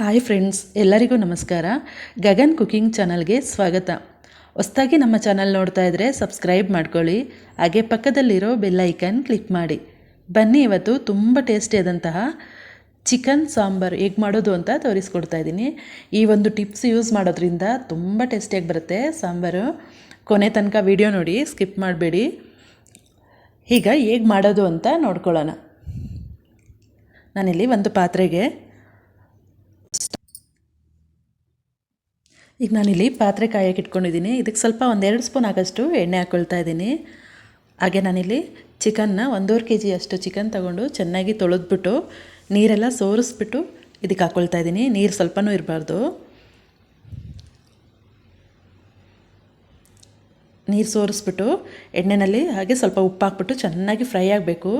Hi friends, ಎಲ್ಲರಿಗೂ ನಮಸ್ಕಾರ. Gagan cooking ಚಾನಲ್ಗೆ ಸ್ವಾಗತ. ಹೊಸ್ದಾಗಿ ನಮ್ಮ ಚಾನಲ್ ನೋಡ್ತಾ ಇದ್ರೆ ಸಬ್ಸ್ಕ್ರೈಬ್ ಮಾಡ್ಕೊಳ್ಳಿ, ಹಾಗೆ ಪಕ್ಕದಲ್ಲಿರೋ ಬೆಲ್ ಐಕನ್ ಕ್ಲಿಕ್ ಮಾಡಿ. ಬನ್ನಿ ಇವತ್ತು ತುಂಬ ಟೇಸ್ಟಿಯಾದಂತಹ ಚಿಕನ್ ಸಾಂಬಾರ್ ಹೇಗೆ ಮಾಡೋದು ಅಂತ ತೋರಿಸ್ಕೊಡ್ತಾ ಇದ್ದೀನಿ. ಈ ಒಂದು ಟಿಪ್ಸ್ ಯೂಸ್ ಮಾಡೋದ್ರಿಂದ ತುಂಬ ಟೇಸ್ಟಿಯಾಗಿ ಬರುತ್ತೆ ಸಾಂಬಾರು. ಕೊನೆ ತನಕ ವಿಡಿಯೋ ನೋಡಿ, ಸ್ಕಿಪ್ ಮಾಡಬೇಡಿ. ಈಗ ಹೇಗೆ ಮಾಡೋದು ಅಂತ ನೋಡ್ಕೊಳ್ಳೋಣ. ನಾನಿಲ್ಲಿ ಒಂದು ಪಾತ್ರೆಗೆ ಈಗ ನಾನಿಲ್ಲಿ ಪಾತ್ರೆ ಕಾಯಕ್ಕೆ ಇಟ್ಕೊಂಡಿದ್ದೀನಿ. ಇದಕ್ಕೆ ಸ್ವಲ್ಪ ಒಂದೆರಡು ಸ್ಪೂನ್ ಆಗೋಷ್ಟು ಎಣ್ಣೆ ಹಾಕ್ಕೊಳ್ತಾ ಇದ್ದೀನಿ. ಹಾಗೆ ನಾನಿಲ್ಲಿ ಚಿಕನ್ನ ಒಂದೂವರೆ ಕೆ ಜಿ ಅಷ್ಟು ಚಿಕನ್ ತಗೊಂಡು ಚೆನ್ನಾಗಿ ತೊಳೆದ್ಬಿಟ್ಟು ನೀರೆಲ್ಲ ಸೋರಿಸ್ಬಿಟ್ಟು ಇದಕ್ಕೆ ಹಾಕ್ಕೊಳ್ತಾ ಇದ್ದೀನಿ. ನೀರು ಸ್ವಲ್ಪನೂ ಇರಬಾರ್ದು. ನೀರು ಸೋರಿಸ್ಬಿಟ್ಟು ಎಣ್ಣೆಯಲ್ಲಿ ಹಾಗೆ ಸ್ವಲ್ಪ ಉಪ್ಪು ಹಾಕ್ಬಿಟ್ಟು ಚೆನ್ನಾಗಿ ಫ್ರೈ ಆಗಬೇಕು.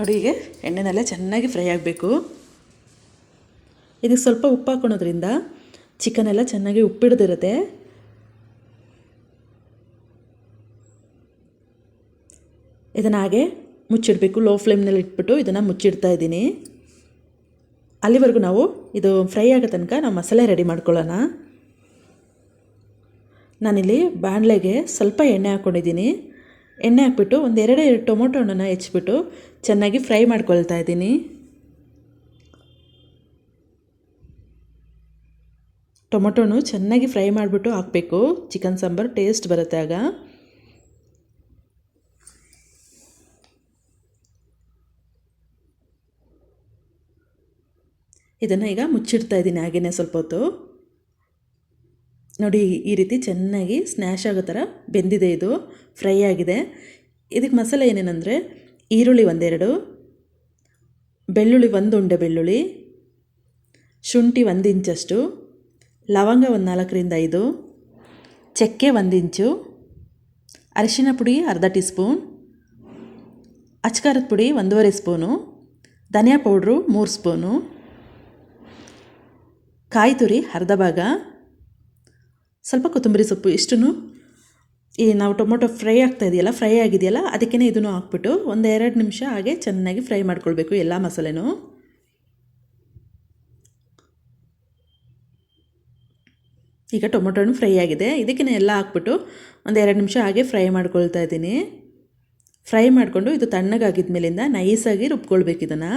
ನೋಡಿ ಹೀಗೆ ಎಣ್ಣೆನಲ್ಲೇ ಚೆನ್ನಾಗಿ ಫ್ರೈ ಆಗಬೇಕು. ಇದಕ್ಕೆ ಸ್ವಲ್ಪ ಉಪ್ಪು ಹಾಕೊಳೋದ್ರಿಂದ ಚಿಕನ್ ಎಲ್ಲ ಚೆನ್ನಾಗಿ ಉಪ್ಪಿಡ್ದಿರುತ್ತೆ. ಇದನ್ನು ಹಾಗೆ ಮುಚ್ಚಿಡಬೇಕು ಲೋ ಫ್ಲೇಮ್ನಲ್ಲಿ ಇಟ್ಬಿಟ್ಟು ಇದನ್ನು ಮುಚ್ಚಿಡ್ತಾ ಇದ್ದೀನಿ. ಅಲ್ಲಿವರೆಗೂ ನಾವು ಇದು ಫ್ರೈ ಆಗೋ ತನಕ ನಾವು ಮಸಾಲೆ ರೆಡಿ ಮಾಡ್ಕೊಳ್ಳೋಣ. ನಾನಿಲ್ಲಿ ಬಾಣಲೆಗೆ ಸ್ವಲ್ಪ ಎಣ್ಣೆ ಹಾಕ್ಕೊಂಡಿದ್ದೀನಿ ಎಣ್ಣೆ ಹಾಕ್ಬಿಟ್ಟು ಒಂದೆರಡು ಟೊಮೊಟೊ ಹಣ್ಣನ್ನು ಹೆಚ್ಚಿಬಿಟ್ಟು ಚೆನ್ನಾಗಿ ಫ್ರೈ ಮಾಡ್ಕೊಳ್ತಾ ಇದ್ದೀನಿ. ಟೊಮೊಟೊನು ಚೆನ್ನಾಗಿ ಫ್ರೈ ಮಾಡಿಬಿಟ್ಟು ಹಾಕಬೇಕು. ಚಿಕನ್ ಸಾಂಬಾರು ಟೇಸ್ಟ್ ಬರುತ್ತೆ ಆಗ. ಇದನ್ನು ಈಗ ಮುಚ್ಚಿಡ್ತಾ ಇದ್ದೀನಿ ಹಾಗೆಯೇ ಸ್ವಲ್ಪ ಹೊತ್ತು. ನೋಡಿ, ಈ ರೀತಿ ಚೆನ್ನಾಗಿ ಸ್ನ್ಯಾಶ್ ಆಗೋ ಥರ ಬೆಂದಿದೆ ಇದು. ಫ್ರೈ ಆಗಿದೆ. ಇದಕ್ಕೆ ಮಸಾಲೆ ಏನೇನೆಂದರೆ, ಈರುಳ್ಳಿ ಒಂದೆರಡು, ಬೆಳ್ಳುಳ್ಳಿ ಒಂದು ಉಂಡೆ ಬೆಳ್ಳುಳ್ಳಿ, ಶುಂಠಿ ಒಂದು ಇಂಚಷ್ಟು, ಲವಂಗ ಒಂದು ನಾಲ್ಕರಿಂದ ಐದು, ಚಕ್ಕೆ ಒಂದು ಇಂಚು, ಅರಿಶಿನ ಪುಡಿ ಅರ್ಧ ಟೀ ಸ್ಪೂನ್ ಅಚ್ಕಾರದ ಪುಡಿ ಒಂದೂವರೆ ಸ್ಪೂನು, ಧನಿಯಾ ಪೌಡ್ರು ಮೂರು ಸ್ಪೂನು, ಕಾಯಿ ತುರಿ ಅರ್ಧ ಭಾಗ ಸ್ವಲ್ಪ ಕೊತ್ತಂಬರಿ ಸೊಪ್ಪು ಇಷ್ಟನ್ನು ಈ ನಾವು ಟೊಮೊಟೊ ಫ್ರೈ ಆಗ್ತಾ ಇದೆಯಲ್ಲ, ಫ್ರೈ ಆಗಿದೆಯಲ್ಲ ಅದಕ್ಕೇ ಇದನ್ನು ಹಾಕ್ಬಿಟ್ಟು ಒಂದು ಎರಡು ನಿಮಿಷ ಹಾಗೆ ಚೆನ್ನಾಗಿ ಫ್ರೈ ಮಾಡ್ಕೊಳ್ಬೇಕು ಎಲ್ಲ ಮಸಾಲೆನೂ. ಈಗ ಟೊಮೊಟೊನು ಫ್ರೈ ಆಗಿದೆ ಇದಕ್ಕೇ ಎಲ್ಲ ಹಾಕ್ಬಿಟ್ಟು ಒಂದು ಎರಡು ನಿಮಿಷ ಹಾಗೆ ಫ್ರೈ ಮಾಡ್ಕೊಳ್ತಾ ಇದ್ದೀನಿ. ಫ್ರೈ ಮಾಡಿಕೊಂಡು ಇದು ತಣ್ಣಗಾಗಿದ್ಮೇಲಿಂದ ನೈಸಾಗಿ ರುಬ್ಕೊಳ್ಬೇಕು ಇದನ್ನು.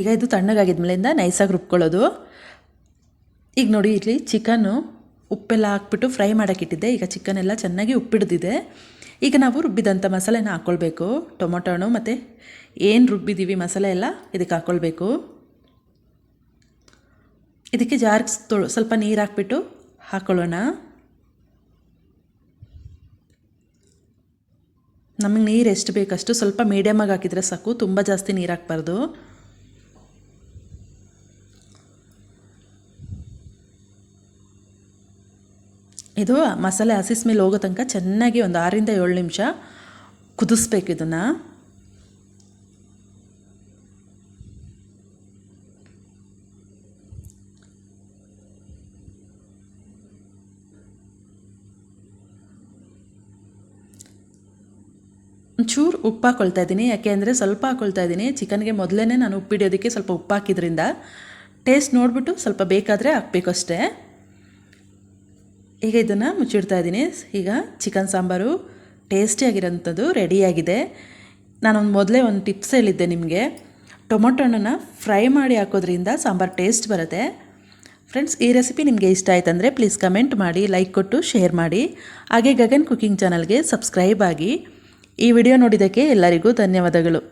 ಈಗ ಇದು ತಣ್ಣಗಾಗಿದ್ಮೇಲಿಂದ ನೈಸಾಗಿ ರುಬ್ಕೊಳ್ಳೋದು. ಈಗ ನೋಡಿ, ಇಲ್ಲಿ ಚಿಕನ್ನು ಉಪ್ಪೆಲ್ಲ ಹಾಕ್ಬಿಟ್ಟು ಫ್ರೈ ಮಾಡೋಕ್ಕಿಟ್ಟಿದ್ದೆ ಈಗ ಚಿಕನ್ ಎಲ್ಲ ಚೆನ್ನಾಗಿ ಉಪ್ಪಿಡ್ದಿದೆ. ಈಗ ನಾವು ರುಬ್ಬಿದಂಥ ಮಸಾಲೆನ ಹಾಕ್ಕೊಳ್ಬೇಕು ಟೊಮೊಟೊ ಹಣ್ಣು ಮತ್ತು ಏನು ರುಬ್ಬಿದ್ದೀವಿ ಮಸಾಲೆ ಎಲ್ಲ ಇದಕ್ಕೆ ಹಾಕ್ಕೊಳ್ಬೇಕು ಇದಕ್ಕೆ ಜಾರ್ಗೆ ತೊಳು, ಸ್ವಲ್ಪ ನೀರು ಹಾಕ್ಬಿಟ್ಟು ಹಾಕ್ಕೊಳ್ಳೋಣ ನಮಗೆ ನೀರು ಎಷ್ಟು ಬೇಕಷ್ಟು ಸ್ವಲ್ಪ ಮೀಡಿಯಮಾಗಿ ಹಾಕಿದರೆ ಸಾಕು. ತುಂಬ ಜಾಸ್ತಿ ನೀರು ಹಾಕ್ಬಾರ್ದು. ಇದು ಮಸಾಲೆ ಹಸಿಸ್ ಮೇಲೆ ಹೋಗೋ ತನಕ ಚೆನ್ನಾಗಿ ಒಂದು ಆರಿಂದ ಏಳು ನಿಮಿಷ ಕುದಿಸ್ಬೇಕು ಇದನ್ನು. ಒಂಚೂರು ಉಪ್ಪು ಹಾಕ್ಕೊಳ್ತಾ ಇದ್ದೀನಿ, ಯಾಕೆ ಅಂದರೆ ಸ್ವಲ್ಪ ಹಾಕ್ಕೊಳ್ತಾ ಇದ್ದೀನಿ. ಚಿಕನ್ಗೆ ಮೊದಲೇ ನಾನು ಉಪ್ಪಿಡೋದಕ್ಕೆ ಸ್ವಲ್ಪ ಉಪ್ಪು ಹಾಕಿದ್ರಿಂದ ಟೇಸ್ಟ್ ನೋಡಿಬಿಟ್ಟು ಸ್ವಲ್ಪ ಬೇಕಾದರೆ ಹಾಕ್ಬೇಕು ಅಷ್ಟೇ. ಈಗ ಇದನ್ನು ಮುಚ್ಚಿಡ್ತಾ ಇದ್ದೀನಿ. ಈಗ ಚಿಕನ್ ಸಾಂಬಾರು ಟೇಸ್ಟಿಯಾಗಿರೋಂಥದ್ದು ರೆಡಿಯಾಗಿದೆ ನಾನೊಂದು ಮೊದಲೇ ಒಂದು ಟಿಪ್ಸ್ ಹೇಳಿದ್ದೆ ನಿಮಗೆ. ಟೊಮೊಟೊ ಹಣ್ಣನ್ನು ಫ್ರೈ ಮಾಡಿ ಹಾಕೋದ್ರಿಂದ ಸಾಂಬಾರು ಟೇಸ್ಟ್ ಬರುತ್ತೆ. ಫ್ರೆಂಡ್ಸ್ ಈ ರೆಸಿಪಿ ನಿಮಗೆ ಇಷ್ಟ ಆಯ್ತಂದರೆ ಪ್ಲೀಸ್ ಕಮೆಂಟ್ ಮಾಡಿ ಲೈಕ್ ಕೊಟ್ಟು ಶೇರ್ ಮಾಡಿ. ಹಾಗೆ ಗಗನ್ ಕುಕಿಂಗ್ ಚಾನಲ್ಗೆ ಸಬ್ಸ್ಕ್ರೈಬ್ ಆಗಿ ಈ ವಿಡಿಯೋ ನೋಡಿದ್ದಕ್ಕೆ ಎಲ್ಲರಿಗೂ ಧನ್ಯವಾದಗಳು.